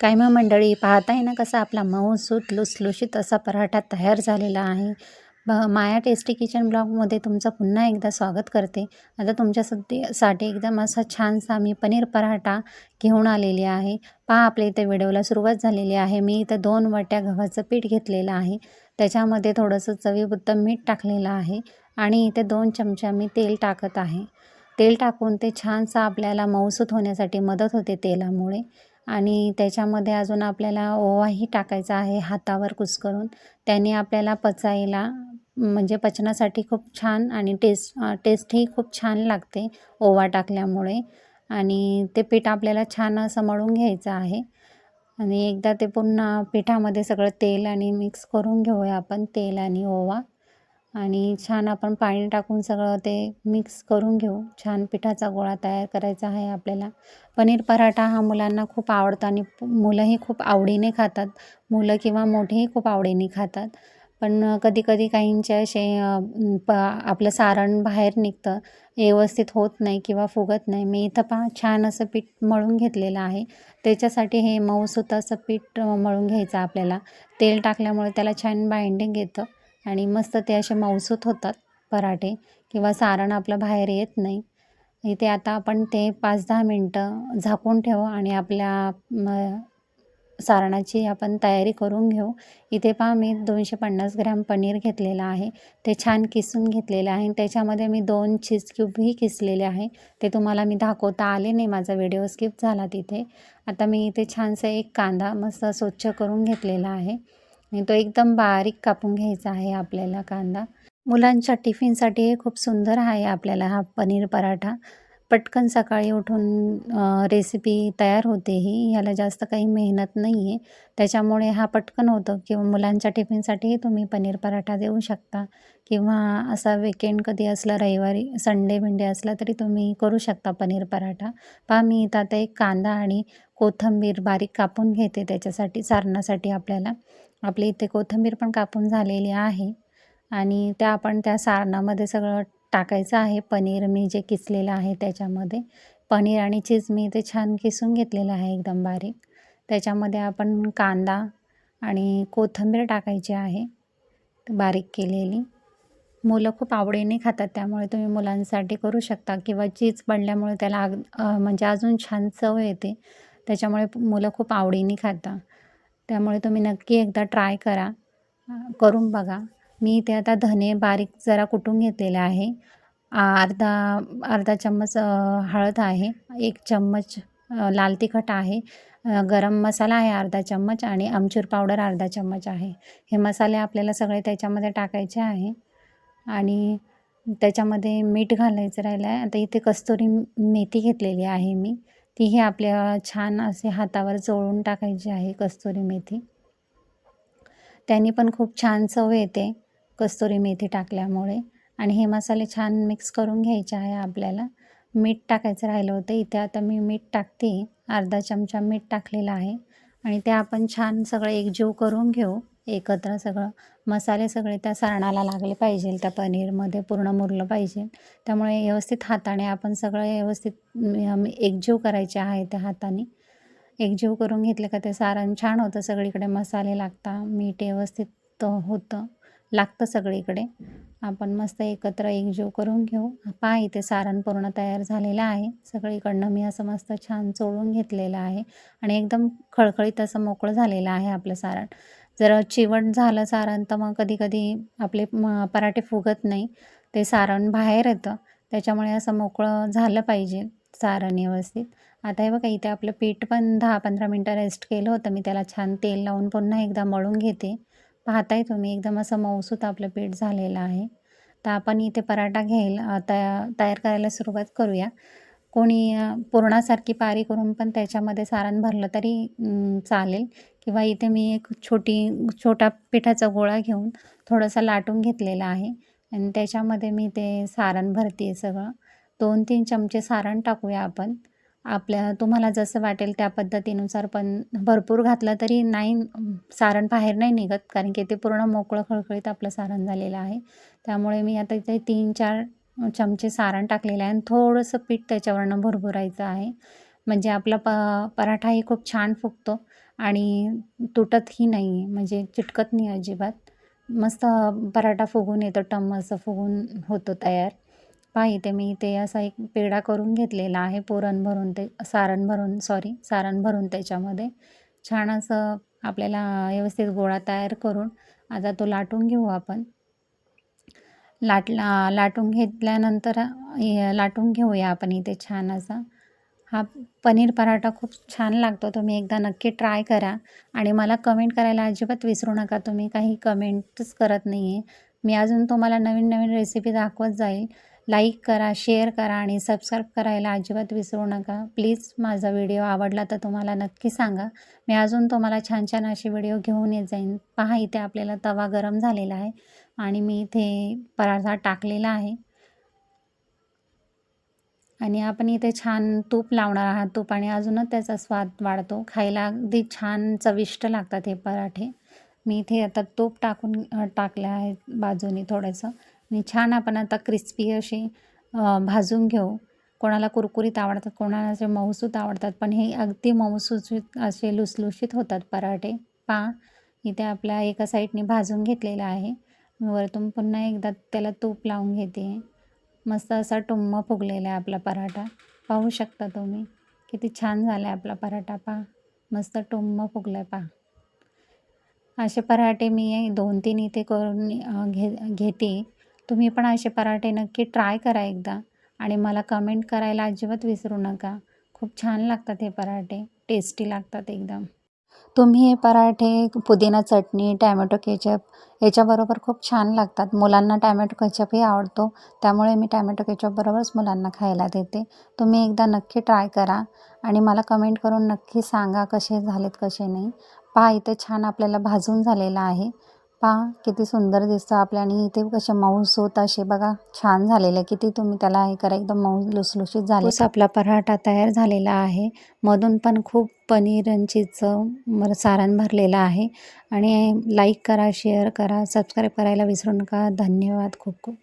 काय मग मंडळी पाहताय ना कसा आपला मऊसूत लुसलुशीत असा पराठा तयार झालेला आहे. ब माया टेस्टी किचन ब्लॉगमध्ये तुमचं पुन्हा एकदा स्वागत करते. आता तुमच्यासाठी साठी एकदम असा छानसा मी पनीर पराठा घेऊन आलेली आहे. पहा आपल्या इथे व्हिडिओला सुरुवात झालेली आहे. मी इथं दोन वाट्या गव्हाचं पीठ घेतलेलं आहे. त्याच्यामध्ये थोडंसं चवीपुरतं मीठ टाकलेलं आहे. आणि इथे दोन चमचा मी तेल टाकत आहे. तेल टाकून ते छानसं आपल्याला मऊसूत होण्यासाठी मदत होते तेलामुळे. आणि त्याच्यामध्ये अजून आपल्याला ओवाही टाकायचा आहे हातावर कुस्करून. त्याने आपल्याला पचायला म्हणजे पचनासाठी खूप छान आणि टेस्ट टेस्टही खूप छान लागते ओवा टाकल्यामुळे. आणि ते पीठ आपल्याला छान असं मळून घ्यायचं आहे. आणि एकदा ते पुन्हा पिठामध्ये सगळं तेल आणि मिक्स करून घेऊया आपण तेल आणि ओवा. आणि छान आपण पाणी टाकून सगळं ते मिक्स करून घेऊ. छान पिठाचा गोळा तयार करायचा आहे आपल्याला. पनीर पराठा हा मुलांना खूप आवडतो आणि मुलंही खूप आवडीने खातात. मुलं किंवा मोठेही खूप आवडीने खातात. पण कधी कधी काहींचे असे प आपलं सारण बाहेर निघतं. व्यवस्थित होत नाही किंवा फुगत नाही. मी इथं पहा छान असं पीठ मळून घेतलेलं आहे. त्याच्यासाठी हे मऊसूत असं पीठ मळून घ्यायचं आपल्याला. तेल टाकल्यामुळे त्याला छान बाइंडिंग येतं. आणि मस्त ते असे मऊसूत होतात पराठे किंवा सारण आपलं बाहेर येत नाही. इथे आता आपण ते पाच दहा मिनटं झाकून ठेवू आणि आपल्या म सारणाची आपण तयारी करून घेऊ. इथे पहा मी दोनशे पन्नास ग्रॅम पनीर घेतलेलं आहे. ते छान किसून घेतलेलं आहे त्याच्यामध्ये मी दोन चीज क्यूबही किसलेले आहे. ते तुम्हाला मी दाखवता आले नाही. माझा व्हिडिओ स्किप झाला तिथे. आता मी इथे छानसं एक कांदा मस्त स्वच्छ करून घेतलेला आहे. आणि तो एकदम बारीक कापून घ्यायचा आहे आपल्याला कांदा. मुलांच्या टिफिनसाठी हे खूप सुंदर आहे आपल्याला हा पनीर पराठा. पटकन सकाळी उठून रेसिपी तयार होते ही. ह्याला जास्त काही मेहनत नाही आहे त्याच्यामुळे हा पटकन होतो किंवा मुलांच्या टिफिनसाठीही तुम्ही पनीर पराठा देऊ शकता. किंवा असा विकेंड कधी असला रविवारी संडे बिंडे असला तरी तुम्ही करू शकता पनीर पराठा. पहा मी इथं आता एक कांदा आणि कोथिंबीर बारीक कापून घेते. त्याच्यासाठी सारणासाठी आपल्याला. आपली इथे कोथिंबीर पण कापून झालेली आहे. आणि त्या आपण त्या सारणामध्ये सगळं टाकायचं आहे. पनीर मी जे किसलेलं आहे त्याच्यामध्ये. पनीर आणि चीज मी इथे छान किसून घेतलेलं आहे एकदम बारीक. त्याच्यामध्ये आपण कांदा आणि कोथिंबीर टाकायची आहे. बारीक केलेली. मुलं खूप आवडीने खातात त्यामुळे तुम्ही मुलांसाठी करू शकता किंवा चीज पडल्यामुळे त्याला म्हणजे अजून छान चव येते. त्याच्यामुळे मुलं खूप आवडीने खातात. त्यामुळे तुम्ही नक्की एकदा ट्राय करा. करून बघा. मी इथे आता धने बारीक जरा कुटून घेतलेले आहे. अर्धा अर्धा चम्मच हळद आहे. एक चम्मच लाल तिखट आहे. गरम मसाला आहे अर्धा चम्मच आणि आमचूर पावडर अर्धा चम्मच आहे. हे मसाले आपल्याला सगळे त्याच्यामध्ये टाकायचे आहे. आणि त्याच्यामध्ये मीठ घालायचं राहिलं आहे आता इथे कस्तुरी मेथी घेतलेली आहे मी. तीही आपल्या छान असे हातावर चोळून टाकायची आहे कस्तुरी मेथी. त्यांनी पण खूप छान चव येते कस्तुरी मेथी टाकल्यामुळे. आणि हे मसाले छान मिक्स करून घ्यायचे आहे आपल्याला. मीठ टाकायचं राहिलं होतं. इथे आता मी मीठ टाकते. अर्धा चमचा मीठ टाकलेलं आहे. आणि ते आपण छान सगळं एकजीव करून घेऊ. एकत्र सगळं मसाले सगळे त्या सारणाला लागले पाहिजे त्या पनीरमध्ये पूर्ण मुरलं पाहिजे. त्यामुळे व्यवस्थित हाताने आपण सगळं व्यवस्थित एकजीव करायचे आहे त्या हाताने. एकजीव करून घेतलं का ते सारण छान होतं सगळीकडे मसाले लागता मीठ व्यवस्थित होतं लागतं सगळीकडे. आपण मस्त एकत्र एकजीव करून घेऊ. पहा इथे सारण पूर्ण तयार झालेलं आहे. सगळीकडनं मी असं मस्त छान चोळून घेतलेलं आहे. आणि एकदम खळखळीत असं मोकळं झालेलं आहे आपलं सारण. जर चिवट झालं सारण तर मग कधी कधी आपले पराठे फुगत नाही. ते सारण बाहेर येतं. त्याच्यामुळे असं मोकळं झालं पाहिजे सारण व्यवस्थित. आता हे बघा इथे आपलं पीठ पण दहा पंधरा मिनटं रेस्ट केलं होतं. मी त्याला छान तेल लावून पुन्हा एकदा मळून घेते. पाहताय तुम्ही एकदम असं मऊसूत आपलं पीठ झालेलं आहे. तर आपण इथे पराठा घेईल तया तयार करायला सुरुवात करूया. कोणी पुरणासारखी पारी करून पण त्याच्यामध्ये सारण भरलं तरी चालेल. किंवा इथे मी एक छोटी छोटा पिठाचा गोळा घेऊन थोडासा लाटून घेतलेला आहे. आणि त्याच्यामध्ये मी ते सारण भरते आहे सगळं. दोन तीन चमचे सारण टाकूया आपण. आपल्या तुम्हाला जसं वाटेल त्या पद्धतीनुसार पण भरपूर घातलं तरी नाही सारण बाहेर नाही निघत. कारण की ते पूर्ण मोकळं खळखळीत आपलं सारण झालेलं आहे. त्यामुळे मी आता इथे तीन चार चमचे सारण टाकलेलं आहे आणि थोडंसं पीठ त्याच्यावरनं भरभरायचं आहे. म्हणजे आपला प पराठाही खूप छान फुगतो आणि तुटतही नाही आहे म्हणजे चिटकत नाही अजिबात. मस्त पराठा फुगून येतो टम असं फुगून होतो तयार. पहा इथे मी ते असा एक पेढा करून घेतलेला आहे पुरण भरून ते सारण भरून सॉरी सारण भरून त्याच्यामध्ये. छान असं आपल्याला व्यवस्थित गोळा तयार करून आता तो लाटून घेऊ आपण. लाटला लाटून घेतल्यानंतर लाटून घेऊया आपण इथे छान असा. हा पनीर पराठा खूप छान लागतो. तुम्ही एकदा नक्की ट्राय करा. आणि मला कमेंट करायला अजिबात विसरू नका. तुम्ही काही कमेंटच करत नाही आहे मी अजून तुम्हाला नवीन नवीन रेसिपी दाखवत जाईल. लाईक करा शेअर करा आणि सबस्क्राईब करायला अजिबात विसरू नका. प्लीज माझा व्हिडिओ आवडला तर तुम्हाला नक्की सांगा. मी अजून तुम्हाला छान छान असे व्हिडिओ घेऊन येत जाईन. पहा इथे आपल्याला तवा गरम झालेला आहे आणि मी इथे पराठा टाकलेला आहे. आणि आपण इथे छान तूप लावणार आहात. तूप आणि अजूनच त्याचा स्वाद वाढतो. खायला अगदी छान चविष्ट लागतात हे पराठे. मी इथे आता तूप टाकून टाकलं आहे बाजूनी थोडंसं. आणि छान आपण आता क्रिस्पी अशी भाजून घेऊ. कोणाला कुरकुरीत आवडतात कोणाला असे मऊसूत आवडतात पण हे अगदी मऊसूचित असे लुसलुशीत होतात पराठे. पा इथे आपल्या एका साईडने भाजून घेतलेला आहे. वरतून पुन्हा एकदा त्याला तूप लावून घेते. मस्त असा टुम्म फुगलेला आहे आपला पराठा. पाहू शकता तुम्ही. किती छान झाला आहे आपला पराठा पहा मस्त टुम्म फुगला आहे पहा असे पराठे मी दोन तीन इथे करून घे घेते. तुम्ही पण असे पराठे नक्की ट्राय करा एकदा आणि मला कमेंट करायला अजिबात विसरू नका. खूप छान लागतात हे पराठे. टेस्टी लागतात एकदम. तुम्ही हे पराठे पुदिना चटणी टॅमॅटो केचप याच्याबरोबर खूप छान लागतात. मुलांना टॅमॅटो केचपही आवडतो. त्यामुळे मी टॅमॅटो केचपबरोबरच मुलांना खायला देते. तुम्ही एकदा नक्की ट्राय करा आणि मला कमेंट करून नक्की सांगा कसे झालेत कसे नाही. पहा इथे छान आपल्याला भाजून झालेलं आहे. पहा किती सुंदर दिसतं आपल्या आणि इथे कसे मऊस होत असे बघा. छान झालेले किती तुम्ही त्याला हे करा एकदम माऊस लुसलुशीत झाले. आपला पराठा तयार झालेला आहे. मधून पण खूप पनीरांचीचं सारण भरलेलं आहे. आणि लाईक करा शेअर करा सबस्क्राईब करायला विसरू नका. धन्यवाद खूप खूप.